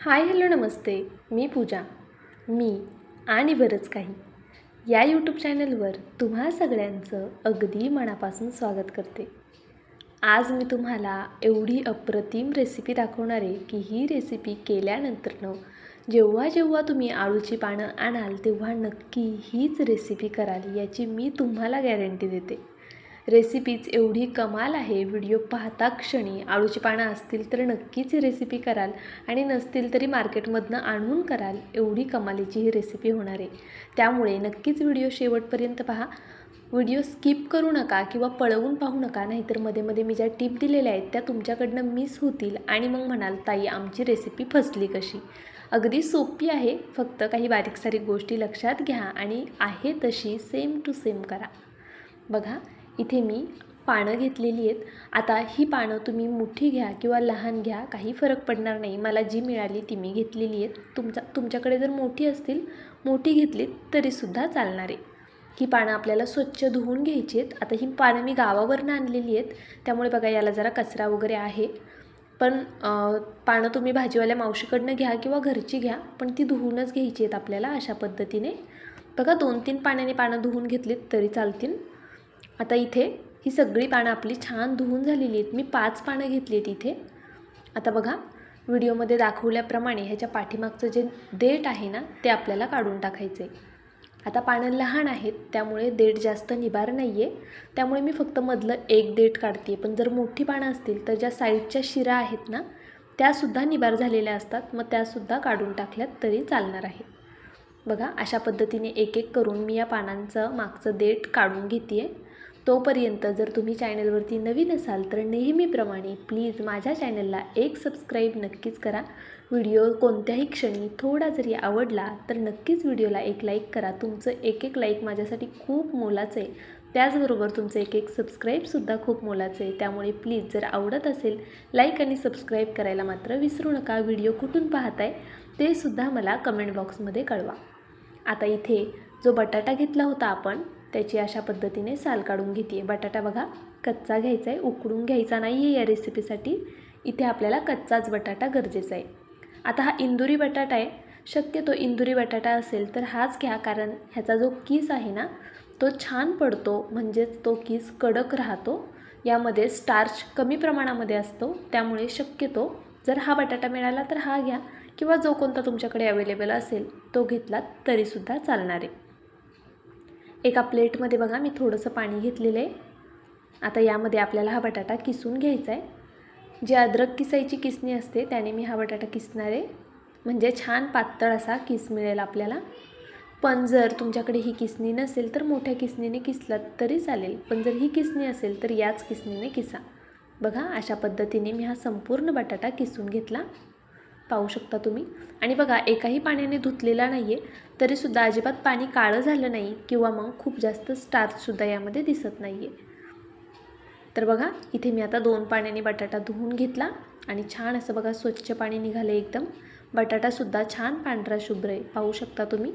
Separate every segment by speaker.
Speaker 1: Hi hello नमस्ते. मी पूजा. मी आणि बरंच काही. या यूट्यूब चॅनलवर तुम्हा सगळ्यांचं अगदी मनापासून स्वागत करते. आज मी तुम्हाला एवढी अप्रतिम रेसिपी दाखवणार आहे की ही रेसिपी केल्यानंतरनं जेव्हा जेव्हा तुम्ही आळूची पानं आणाल तेव्हा नक्की हीच रेसिपी कराल याची मी तुम्हाला गॅरंटी देते. रेसिपीच एवढी कमाल आहे व्हिडिओ पाहता क्षणी. आळूची पानं असतील तर नक्कीच ही रेसिपी कराल आणि नसतील तरी मार्केटमधनं आणून कराल. एवढी कमालीची ही रेसिपी होणार आहे. त्यामुळे नक्कीच व्हिडिओ शेवटपर्यंत पहा. व्हिडिओ स्किप करू नका किंवा पळवून पाहू नका नाहीतरमध्ये मध्ये मी ज्या टिप दिलेल्या आहेत त्या तुमच्याकडनं मिस होतील आणि मग म्हणाल ताई आमची रेसिपी फसली कशी? अगदी सोपी आहे. फक्त काही बारीक सारीक गोष्टी लक्षात घ्या आणि आहे तशी सेम टू सेम करा. बघा. इथे मी पानं घेतलेली आहेत. आता ही पानं तुम्ही मोठी घ्या किंवा लहान घ्या काही फरक पडणार नाही. मला जी मिळाली ती मी घेतलेली आहेत. तुमचा तुमच्याकडे जर मोठी असतील मोठी घेतलीत तरीसुद्धा चालणार आहे. ही पानं आपल्याला स्वच्छ धुवून घ्यायची आहेत. आता ही पानं मी गावावरनं आणलेली आहेत. त्यामुळे बघा याला जरा कचरा वगैरे आहे. पण पानं तुम्ही भाजीवाल्या मावशीकडनं घ्या किंवा घरची घ्या पण ती धुवूनच घ्यायची आहेत आपल्याला अशा पद्धतीने. बघा दोन तीन पाण्याने पानं धुवून घेतलीत तरी चालतील. आता इथे ही सगळी पानं आपली छान धुवून झालेली आहेत. मी पाच पानं घेतली आहेत इथे. आता बघा व्हिडिओमध्ये दाखवल्याप्रमाणे ह्याच्या पाठीमागचं जे देठ आहे ना ते आपल्याला काढून टाकायचं आहे आता पानं लहान आहेत त्यामुळे देठ जास्त निबार नाही आहे त्यामुळे मी फक्त मधलं एक देठ काढते पण जर मोठी पानं असतील तर ज्या साईडच्या शिरा आहेत ना त्यासुद्धा निभार झालेल्या असतात. मग त्यासुद्धा काढून टाकल्यात तरी चालणार आहे. बघा अशा पद्धतीने एक एक करून मी या पानांचं मागचं देठ काढून घेते आहे तोपर्यंत जर तुम्ही चॅनलवरती नवीन असाल तर नेहमीप्रमाणे प्लीज माझ्या चॅनलला एक सबस्क्राईब नक्कीच करा. व्हिडिओ कोणत्याही क्षणी थोडा जरी आवडला तर नक्कीच व्हिडिओला एक लाईक करा. तुमचं एक एक लाईक माझ्यासाठी खूप मोलाचं आहे. त्याचबरोबर तुमचं एक एक सबस्क्राईबसुद्धा खूप मोलाचं आहे. त्यामुळे प्लीज जर आवडत असेल लाईक आणि सबस्क्राईब करायला मात्र विसरू नका. व्हिडिओ कुठून पाहताय ते सुद्धा मला कमेंट बॉक्समध्ये कळवा. आता इथे जो बटाटा घेतला होता आपण त्याची अशा पद्धतीने साल काढून घेते आहे बटाटा बघा कच्चा घ्यायचा आहे उकडून घ्यायचा नाही आहे या रेसिपीसाठी इथे आपल्याला कच्चाच बटाटा गरजेचा आहे आता हा इंदुरी बटाटा आहे शक्यतो इंदुरी बटाटा असेल तर हाच घ्या कारण ह्याचा जो कीस आहे ना तो छान पडतो. म्हणजेच तो कीस कडक राहतो. यामध्ये स्टार्च कमी प्रमाणामध्ये असतो. त्यामुळे शक्यतो जर हा बटाटा मिळाला तर हा घ्या किंवा जो कोणता तुमच्याकडे अवेलेबल असेल तो घेतलात तरीसुद्धा चालणार. आहे एका प्लेटमध्ये बघा मी थोडंसं पाणी घेतलेलं आहे. आता यामध्ये आपल्याला हा बटाटा किसून घ्यायचा आहे. जी अद्रक किसायची किसणी असते त्याने मी हा बटाटा किसणार आहे. म्हणजे छान पातळ असा किस मिळेल आपल्याला. पण जर तुमच्याकडे ही किसणी नसेल तर मोठ्या किसणीने किसलात तरी चालेल. पण जर ही किसणी असेल तर याच किसणीने किसा. बघा अशा पद्धतीने मी हा संपूर्ण बटाटा किसून घेतला. पाहू शकता तुम्ही. आणि बघा एकाही पाण्याने धुतलेला नाही आहे तरीसुद्धा अजिबात पाणी काळं झालं नाही किंवा मग खूप जास्त स्टार्चसुद्धा यामध्ये दिसत नाही आहे तर बघा इथे मी आता दोन पाण्याने बटाटा धुवून घेतला आणि छान असं बघा स्वच्छ पाणी निघालं एकदम. बटाटासुद्धा छान पांढरा शुभ्र आहे पाहू शकता तुम्ही.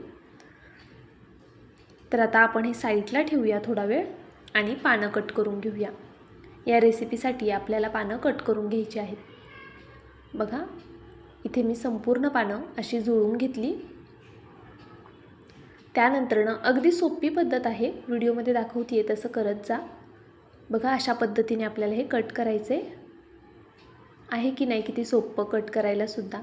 Speaker 1: तर आता आपण हे साईडला ठेवूया थोडा वेळ आणि पानं कट करून घेऊया. या रेसिपीसाठी आपल्याला पानं कट करून घ्यायची आहेत. बघा इथे मी संपूर्ण पानं अशी जुळून घेतली. त्यानंतरनं अगदी सोपी पद्धत आहे. व्हिडिओमध्ये दाखवते तसं करत जा. बघा अशा पद्धतीने आपल्याला हे कट करायचे आहे की नाही किती सोपं कट करायला सुद्धा.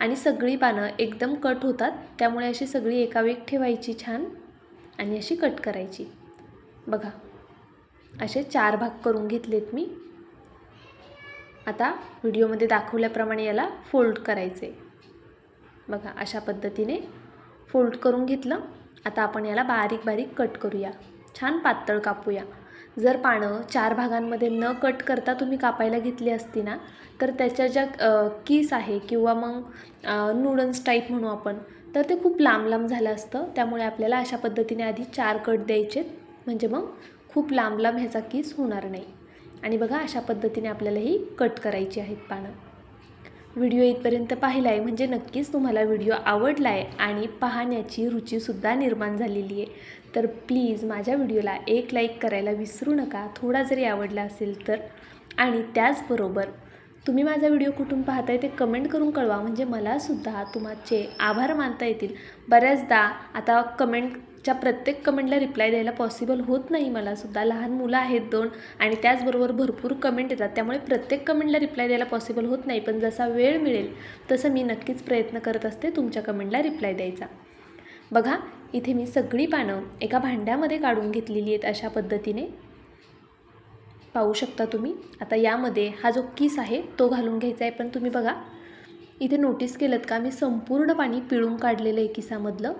Speaker 1: आणि सगळी पानं एकदम कट होतात. त्यामुळे अशी सगळी एकावेक ठेवायची छान आणि अशी कट करायची. बघा असे चार भाग करून घेतलेत मी. आता व्हिडिओमध्ये दाखवल्याप्रमाणे याला फोल्ड करायचे. बघा अशा पद्धतीने फोल्ड करून घेतलं. आता आपण याला बारीक बारीक कट करूया. छान पातळ कापूया. जर पानं चार भागांमध्ये न कट करता तुम्ही कापायला घेतली असती ना तर त्याच्या ज्या कीस आहे किंवा मग नूडल्स टाईप म्हणू आपण तर ते खूप लांब लांब झालं असतं. त्यामुळे आपल्याला अशा पद्धतीने आधी चार कट द्यायचे म्हणजे मग खूप लांब लांब ह्याचा कीस होणार नाही. आणि बघा अशा पद्धतीने आपल्याला ही कट करायची आहेत पानं. व्हिडिओ इथपर्यंत पाहिला आहे म्हणजे नक्कीच तुम्हाला व्हिडिओ आवडला आहे आणि पाहण्याची रुचीसुद्धा निर्माण झालेली आहे. तर प्लीज माझ्या व्हिडिओला एक लाईक करायला विसरू नका थोडा जरी आवडला असेल तर. आणि त्याचबरोबर तुम्ही माझा व्हिडिओ कुठून पाहताय ते कमेंट करून कळवा म्हणजे मलासुद्धा तुमचे आभार मानता येतील. बऱ्याचदा आता कमेंट ज्या प्रत्येक कमेंटला रिप्लाय द्यायला पॉसिबल होत नाही मलासुद्धा लहान मुलं आहेत दोन आणि त्याचबरोबर भरपूर कमेंट येतात. त्यामुळे प्रत्येक कमेंटला रिप्लाय द्यायला पॉसिबल होत नाही. पण जसा वेळ मिळेल तसं मी नक्कीच प्रयत्न करत असते तुमच्या कमेंटला रिप्लाय द्यायचा. बघा इथे मी सगळी पानं एका भांड्यामध्ये काढून घेतलेली आहेत अशा पद्धतीने. पाहू शकता तुम्ही. आता यामध्ये हा जो किस आहे तो घालून घ्यायचा आहे. पण तुम्ही बघा इथे नोटीस केलं का? मी संपूर्ण पाणी पिळून काढलेलं आहे किसामधलं.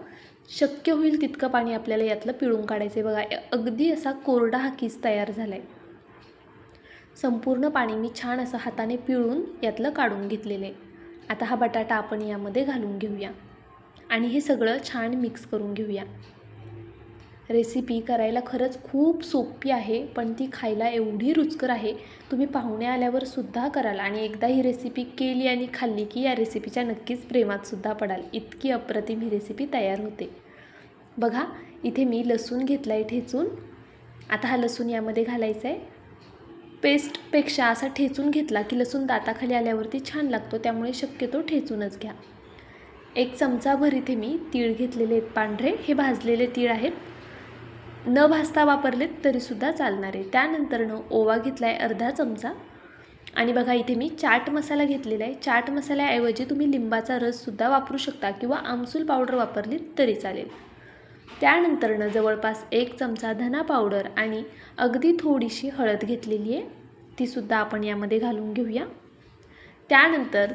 Speaker 1: शक्य होईल तितकं पाणी आपल्याला यातलं पिळून काढायचं आहे बघा अगदी असा कोरडा हा किस तयार झाला आहे संपूर्ण पाणी मी छान असं हाताने पिळून यातलं काढून घेतलेलं आहे आता हा बटाटा आपण यामध्ये घालून घेऊया. आणि हे सगळं छान मिक्स करून घेऊया. रेसिपी करायला खरंच खूप सोपी आहे पण ती खायला एवढी रुचकर आहे. तुम्ही पाहुणे आल्यावर सुद्धा कराल आणि एकदा ही रेसिपी केली आणि खाल्ली की या रेसिपीच्या नक्कीच प्रेमातसुद्धा पडाल. इतकी अप्रतिम ही रेसिपी तयार होते. बघा इथे मी लसूण घेतला आहे ठेचून. आता हा लसूण यामध्ये घालायचा आहे पेस्टपेक्षा असा ठेचून घेतला की लसूण दाताखाली आल्यावरती छान लागतो त्यामुळे शक्यतो ठेचूनच घ्या. एक चमचाभर इथे मी तीळ घेतलेले आहेत. पांढरे हे भाजलेले तीळ आहेत. न भाजता वापरलेत तरीसुद्धा चालणार आहे. त्यानंतरनं ओवा घेतला आहे अर्धा चमचा. आणि बघा इथे मी चाट मसाला घेतलेला आहे. चाट मसाल्याऐवजी तुम्ही लिंबाचा रससुद्धा वापरू शकता किंवा आमसूल पावडर वापरली तरी चालेल. त्यानंतरनं जवळपास एक चमचा धना पावडर आणि अगदी थोडीशी हळद घेतलेली आहे. तीसुद्धा आपण यामध्ये घालून घेऊया. त्यानंतर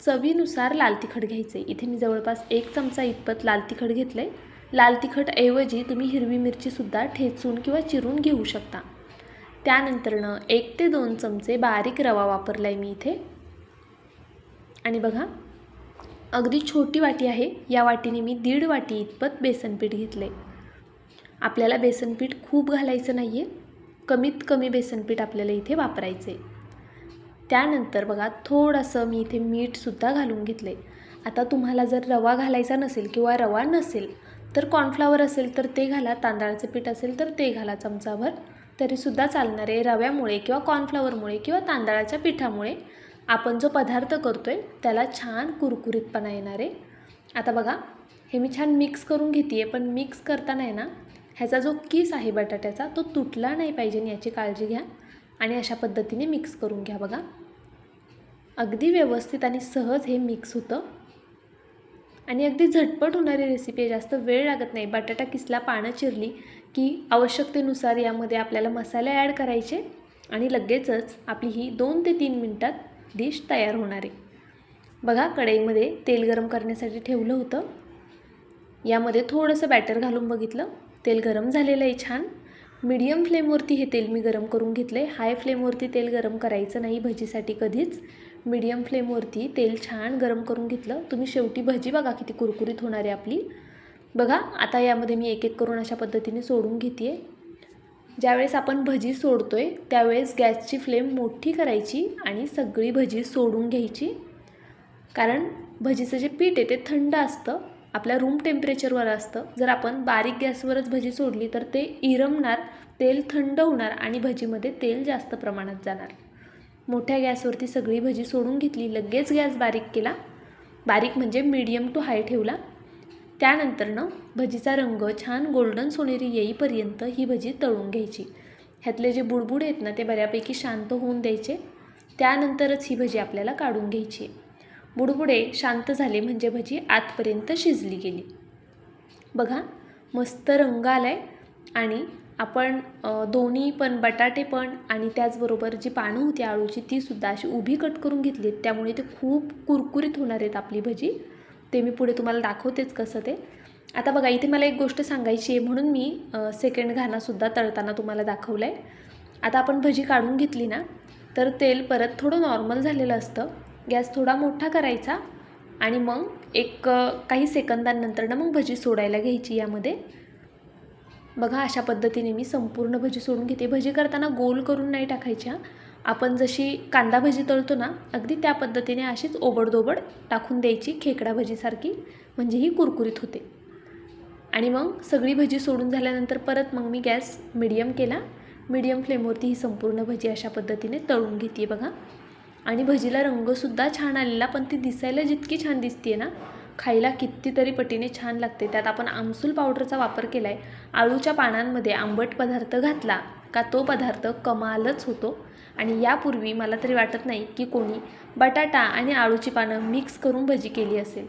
Speaker 1: चवीनुसार लाल तिखट घ्यायचं आहे इथे मी जवळपास एक चमचा इतपत लाल तिखट घेतलं आहे लाल तिखटऐवजी तुम्ही हिरवी मिरचीसुद्धा ठेचून किंवा चिरून घेऊ शकता. त्यानंतरनं एक ते दोन चमचे बारीक रवा वापरला आहे मी इथे. आणि बघा अगदी छोटी वाटी आहे. या वाटीने मी दीड वाटी इतपत बेसनपीठ घेतले आपल्याला बेसनपीठ खूप घालायचं नाही आहे कमीत कमी बेसनपीठ आपल्याला इथे वापरायचे त्यानंतर बघा थोडंसं मी इथे मीठसुद्धा घालून घेतले आता तुम्हाला जर रवा घालायचा नसेल किंवा रवा नसेल तर कॉर्नफ्लावर असेल तर ते घाला तांदळाचं पीठ असेल तर ते घाला चमचाभर. तरीसुद्धा चालणारे रव्यामुळे किंवा कॉर्नफ्लावरमुळे किंवा तांदळाच्या पिठामुळे. आपण जो पदार्थ करतो आहे त्याला छान कुरकुरीतपणा येणार आहे. आता बघा हे मी छान मिक्स करून घेते आहे पण मिक्स करताना आहे ना ह्याचा जो किस आहे बटाट्याचा तो तुटला नाही पाहिजे याची काळजी घ्या आणि अशा पद्धतीने मिक्स करून घ्या बघा. अगदी व्यवस्थित आणि सहज हे मिक्स होतं. आणि अगदी झटपट होणारी रेसिपी आहे. जास्त वेळ लागत नाही. बटाटा किसला पानं चिरली की आवश्यकतेनुसार यामध्ये आपल्याला मसाले ॲड करायचे आणि लगेचच आपली ही दोन ते तीन मिनटात डिश तयार होणार आहे. बघा कढईमध्ये तेल गरम करण्यासाठी ठेवलं होतं. यामध्ये थोडंसं बॅटर घालून बघितलं. तेल गरम झालेलं आहे छान. मीडियम फ्लेमवरती हे तेल मी गरम करून घेतलं आहे हाय फ्लेमवरती तेल गरम करायचं नाही भजीसाठी कधीच. मीडियम फ्लेमवरती तेल छान गरम करून घेतलं. तुम्ही शेवटी भजी बघा किती कुरकुरीत होणार आहे आपली. बघा आता यामध्ये मी एक एक करून अशा पद्धतीने सोडून घेते आहे ज्यावेळेस आपण भजी सोडतो आहे त्यावेळेस गॅसची फ्लेम मोठी करायची आणि सगळी भजी सोडून घ्यायची. कारण भजीचं जे पीठ आहे ते थंड असतं आपल्या रूम टेम्परेचरवर असतं. जर आपण बारीक गॅसवरच भजी सोडली तर ते इरमणार तेल थंड होणार आणि भजीमध्ये तेल जास्त प्रमाणात जाणार. मोठ्या गॅसवरती सगळी भजी सोडून घेतली. लगेच गॅस बारीक केला. बारीक म्हणजे मीडियम टू हाय ठेवला. त्यानंतरनं भजीचा रंग छान गोल्डन सोनेरी येईपर्यंत ही भजी तळून घ्यायची. ह्यातले जे बुडबुड आहेत ना ते बऱ्यापैकी शांत होऊन द्यायचे. त्यानंतरच ही भजी आपल्याला काढून घ्यायची. बुडबुडे शांत झाले म्हणजे भजी आतपर्यंत शिजली गेली. बघा मस्त रंग आला आहे आणि आपण दोन्ही पण बटाटे पण आणि त्याचबरोबर जी पानं होती आळूची तीसुद्धा अशी उभी कट करून घेतली त्यामुळे ते खूप कुरकुरीत होणार आहेत आपली भजी. ते मी पुढे तुम्हाला दाखवतेच कसं ते. आता बघा इथे मला एक गोष्ट सांगायची आहे म्हणून मी सेकंड घाणासुद्धा तळताना तुम्हाला दाखवलं आहे आता आपण भजी काढून घेतली ना तर तेल परत थोडं नॉर्मल झालेलं असतं. गॅस थोडा मोठा करायचा आणि मग एक काही सेकंदांनंतरनं मग भजी सोडायला घ्यायची यामध्ये. बघा अशा पद्धतीने मी संपूर्ण भजी सोडून घेते. भजी करताना गोल करून नाही टाकायच्या. आपण जशी कांदा भजी तळतो ना अगदी त्या पद्धतीने अशीच ओबडदोबड टाकून द्यायची खेकडा भजीसारखी म्हणजे ही कुरकुरीत होते. आणि मग सगळी भजी सोडून झाल्यानंतर परत मग मी गॅस मिडियम केला. मिडियम फ्लेमवरती ही संपूर्ण भजी अशा पद्धतीने तळून घेते बघा. आणि भजीला रंगसुद्धा छान आलेला पण ती दिसायला जितकी छान दिसते ना खायला कितीतरी पटीने छान लागते. त्यात आपण आमसूल पावडरचा वापर केला आहे आळूच्या पानांमध्ये आंबट पदार्थ घातला का तो पदार्थ कमालच होतो. आणि यापूर्वी मला तरी वाटत नाही की कोणी बटाटा आणि आळूची पानं मिक्स करून भजी केली असेल.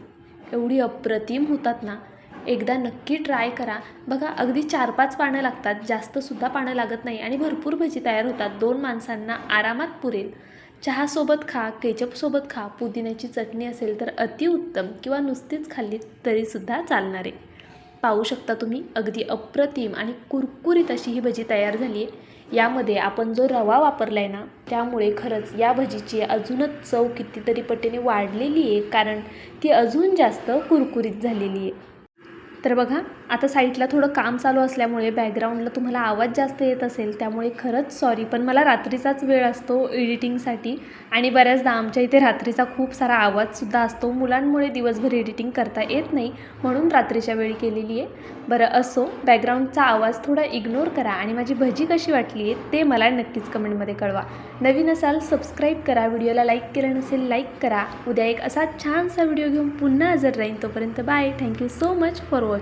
Speaker 1: एवढी अप्रतिम होतात ना? एकदा नक्की ट्राय करा. बघा अगदी चार पाच पानं लागतात. जास्तसुद्धा पानं लागत नाही आणि भरपूर भजी तयार होतात. दोन माणसांना आरामात पुरेल. चहासोबत खा केचपसोबत खा पुदिन्याची चटणी असेल तर अतिउत्तम किंवा नुसतीच खाल्ली तरीसुद्धा चालणार. आहे पाहू शकता तुम्ही अगदी अप्रतिम आणि कुरकुरीत अशी ही भजी तयार झाली आहे यामध्ये आपण जो रवा वापरला आहे ना त्यामुळे खरंच या भजीची अजूनच चव कितीतरी पटीने वाढलेली आहे कारण ती अजून जास्त कुरकुरीत झालेली आहे तर बघा आता साईटला थोडं काम चालू असल्यामुळे बॅकग्राऊंडला तुम्हाला आवाज जास्त येत असेल त्यामुळे खरंच सॉरी पण मला रात्रीचाच वेळ असतो एडिटिंगसाठी आणि बऱ्याचदा आमच्या इथे रात्रीचा खूप सारा आवाजसुद्धा असतो. मुलांमुळे दिवसभर एडिटिंग करता येत नाही म्हणून रात्रीच्या वेळी केलेली आहे. बरं असो बॅकग्राऊंडचा आवाज थोडा इग्नोर करा आणि माझी भजी कशी वाटली आहे ते मला नक्कीच कमेंटमध्ये कळवा. नवीन असाल सबस्क्राईब करा व्हिडिओला लाईक केलं नसेल लाईक करा. उद्या एक असा छानसा व्हिडिओ घेऊन पुन्हा हजर राहीन तोपर्यंत bye thank you so much for watching